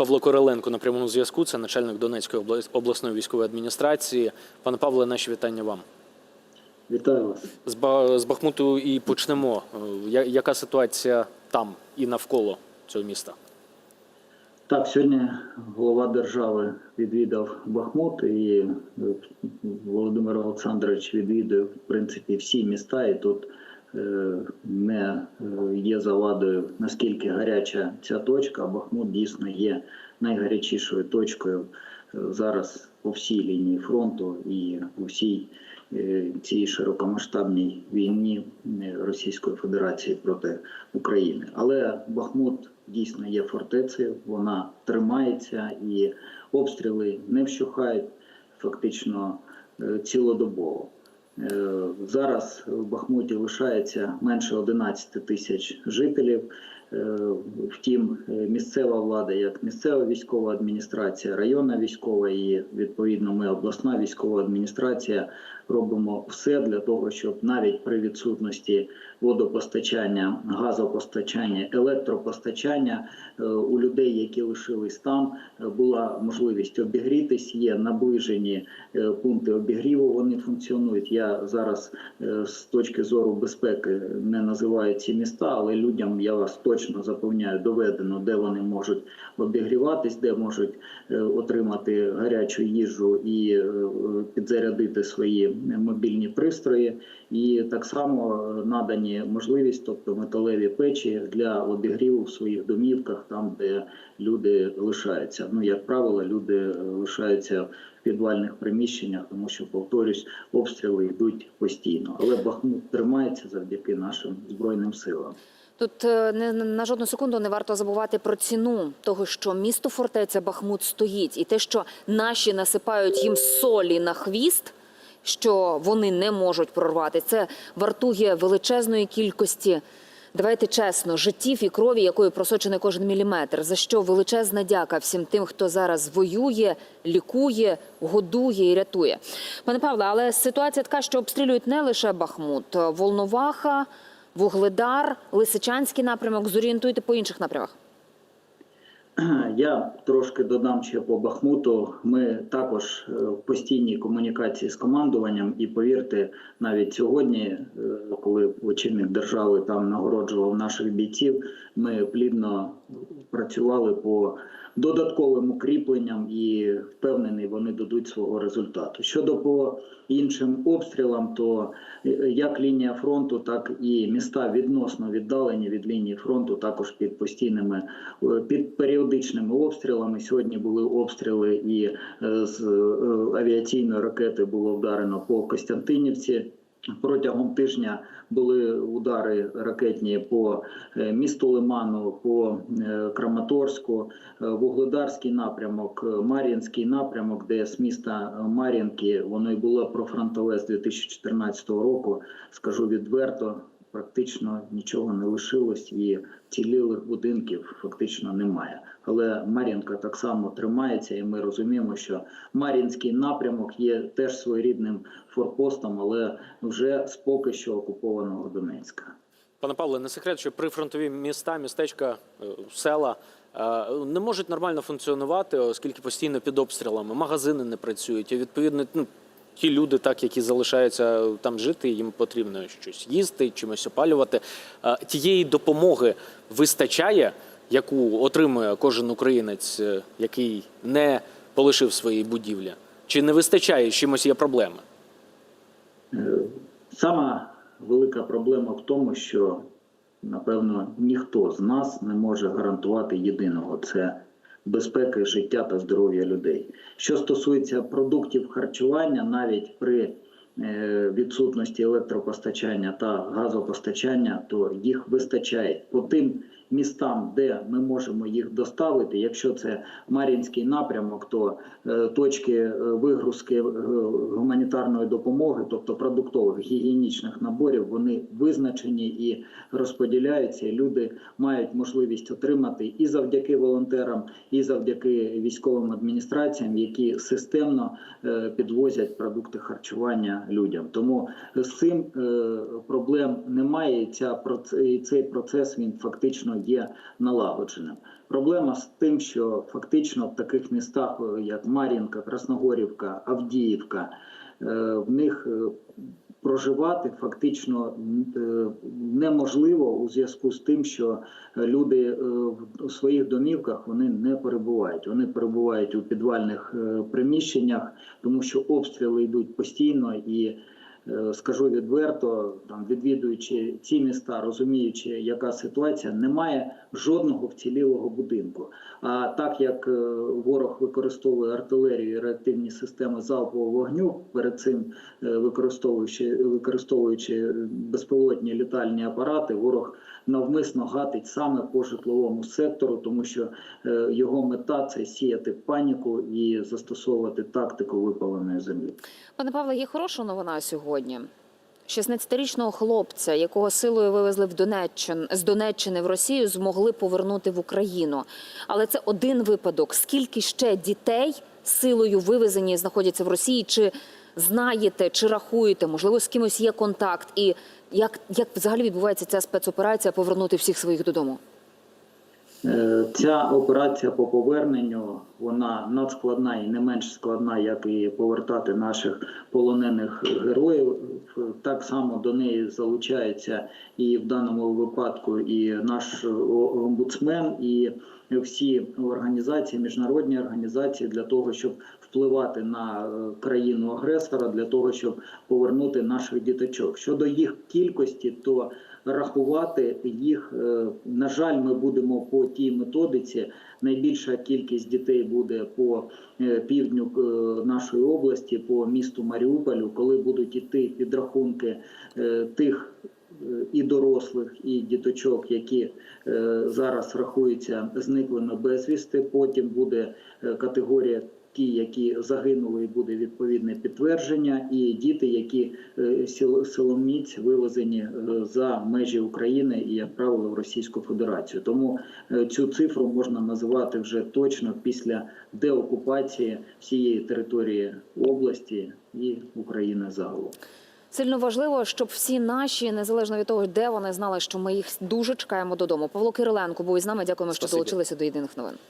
Павло Короленко на прямому зв'язку. Це начальник Донецької обла- обласної військової адміністрації. Пане Павле, наші вітання вам. Вітаю вас. З, Ба- з Бахмуту і почнемо. Е, Яка ситуація там і навколо цього міста? Так, сьогодні голова держави відвідав Бахмут, і е, Володимир Олександрович відвідав в принципі всі міста, і тут не е, є завадою наскільки гаряча ця точка. Бахмут дійсно є найгарячішою точкою е, зараз по всій лінії фронту і у всій е, цій широкомасштабній війні е, Російської Федерації проти України. Але Бахмут дійсно є фортецею, вона тримається і обстріли не вщухають фактично е, цілодобово. Е, Зараз в Бахмуті лишається менше 11 тисяч жителів. Е, Втім, е, місцева влада, як місцева військова адміністрація, районна військова і відповідно ми обласна військова адміністрація робимо все для того, щоб навіть при відсутності водопостачання, газопостачання, електропостачання е, у людей, які лишились там, була можливість обігрітись. Є наближені пункти обігріву. Вони функціонують. Я зараз з точки зору безпеки не називаю ці міста, але людям я вас точно запевняю, доведено, де вони можуть обігріватись, де можуть е, отримати гарячу їжу і е, підзарядити свої мобільні пристрої. І так само е, надані можливість, тобто металеві печі для обігріву в своїх домівках, там де люди лишаються. Ну як правило, люди лишаються в підвальних приміщеннях, тому що повторюсь, обстріли йдуть постійно. Але Бахмут тримається завдяки нашим збройним силам. Тут е, не на жодну секунду не варто забувати про ціну того, що місто фортеця Бахмут стоїть, і те, що наші насипають їм солі на хвіст, що вони не можуть прорвати. Це вартує величезної кількості. Давайте чесно, життів і крові, якою просочений кожен міліметр. За що величезна дяка всім тим, хто зараз воює, лікує, годує і рятує. Пане Павле, але ситуація така, що обстрілюють не лише Бахмут, Волноваха, Вугледар, Лисичанський напрямок. Зорієнтуйте по інших напрямах. Я трошки додам ще по Бахмуту. Ми також е, в постійній комунікації з командуванням, і повірте, навіть сьогодні, е, коли очільник держави там нагороджував наших бійців, ми плідно працювали по додатковим укріпленням і впевнений, вони дадуть свого результату. Щодо по іншим обстрілам, то е, як лінія фронту, так і міста відносно віддалені від лінії фронту, також під постійними е, під періодичними обстрілами. Сьогодні були обстріли, і е, з авіаційної ракети було вдарено по Костянтинівці. Протягом тижня були удари ракетні по е, місту Лиману, по е, Краматорську, е, Вугледарський напрямок, Мар'їнський напрямок, де з міста Мар'їнки воно й було профронтове з 2014 року. Скажу відверто, практично нічого не лишилось і цілілих будинків фактично немає. Але Мар'їнка так само тримається, і ми розуміємо, що Мар'їнський напрямок є теж своєрідним форпостом, але вже з поки що окупованого Донецька. Пане Павле, не секрет, що прифронтові міста, містечка, е, села е, не можуть нормально функціонувати, оскільки постійно під обстрілами магазини не працюють. І відповідно, ну, ті люди, так які залишаються там жити, їм потрібно щось їсти, чимось опалювати. Е, Тієї допомоги вистачає, яку отримує кожен українець, е, який не полишив свої будівлі. Чи не вистачає з чимось є проблеми? Е, Сама велика проблема в тому, що напевно ніхто з нас не може гарантувати єдиного це безпеки життя та здоров'я людей. Що стосується продуктів харчування, навіть при е, відсутності електропостачання та газопостачання, то їх вистачає по тим містам, де ми можемо їх доставити. Якщо це Мар'їнський напрямок, то е, точки е, вигрузки е, гуманітарної допомоги, тобто продуктових гігієнічних наборів, вони визначені і розподіляються. Люди мають можливість отримати і завдяки волонтерам, і завдяки військовим адміністраціям, які системно підвозять продукти харчування людям. Тому з цим проблем немає. Ця і цей процес він фактично є налагодженим. Проблема з тим, що фактично в таких містах, е, як Мар'їнка, Красногорівка, Авдіївка, е, в них е, проживати фактично неможливо у зв'язку з тим, що люди в своїх домівках вони не перебувають. Вони перебувають у підвальних приміщеннях, тому що обстріли йдуть постійно і. Е, Скажу відверто, там відвідуючи ці міста, розуміючи, яка ситуація, немає жодного вцілілого будинку. А так як е, ворог використовує артилерію і реактивні системи залпового вогню, перед цим е, використовуючи використовуючи безпілотні літальні апарати, ворог навмисно гатить саме по житловому сектору, тому що його мета це сіяти паніку і застосовувати тактику випаленої землі. Пане Павле, є хороша новина сьогодні. 16-річного хлопця, якого силою вивезли в Донеччин з Донеччини в Росію, змогли повернути в Україну. Але це один випадок. Скільки ще дітей силою вивезені знаходяться в Росії? Чи знаєте, чи рахуєте? Можливо, з кимось є контакт? І як, як взагалі відбувається ця спецоперація повернути всіх своїх додому? Е, Ця операція по поверненню вона надскладна і не менш складна, як і повертати наших полонених героїв. Так само до неї залучається і в даному випадку і наш омбудсмен, і всі організації, міжнародні організації для того, щоб впливати на е, країну агресора, для того, щоб повернути наших діточок. Щодо їх кількості, то рахувати їх, е, на жаль, ми будемо по тій методиці. Найбільша кількість дітей буде по е, півдню нашої області, по місту Маріуполю, коли будуть іти підрахунки тих і дорослих, і діточок, які зараз рахуються зниклими безвісти. Потім буде категорія. Ті, які загинули, і буде відповідне підтвердження, і діти, які е, силоміць вивезені е, за межі України і, як правило, в Російську Федерацію. Тому е, цю цифру можна називати вже точно після деокупації всієї території області і України загалом. Сильно важливо, щоб всі наші, незалежно від того, де вони знали, що ми їх дуже чекаємо додому. Павло Кириленко був із нами. Дякуємо, що долучилися до єдиних новин.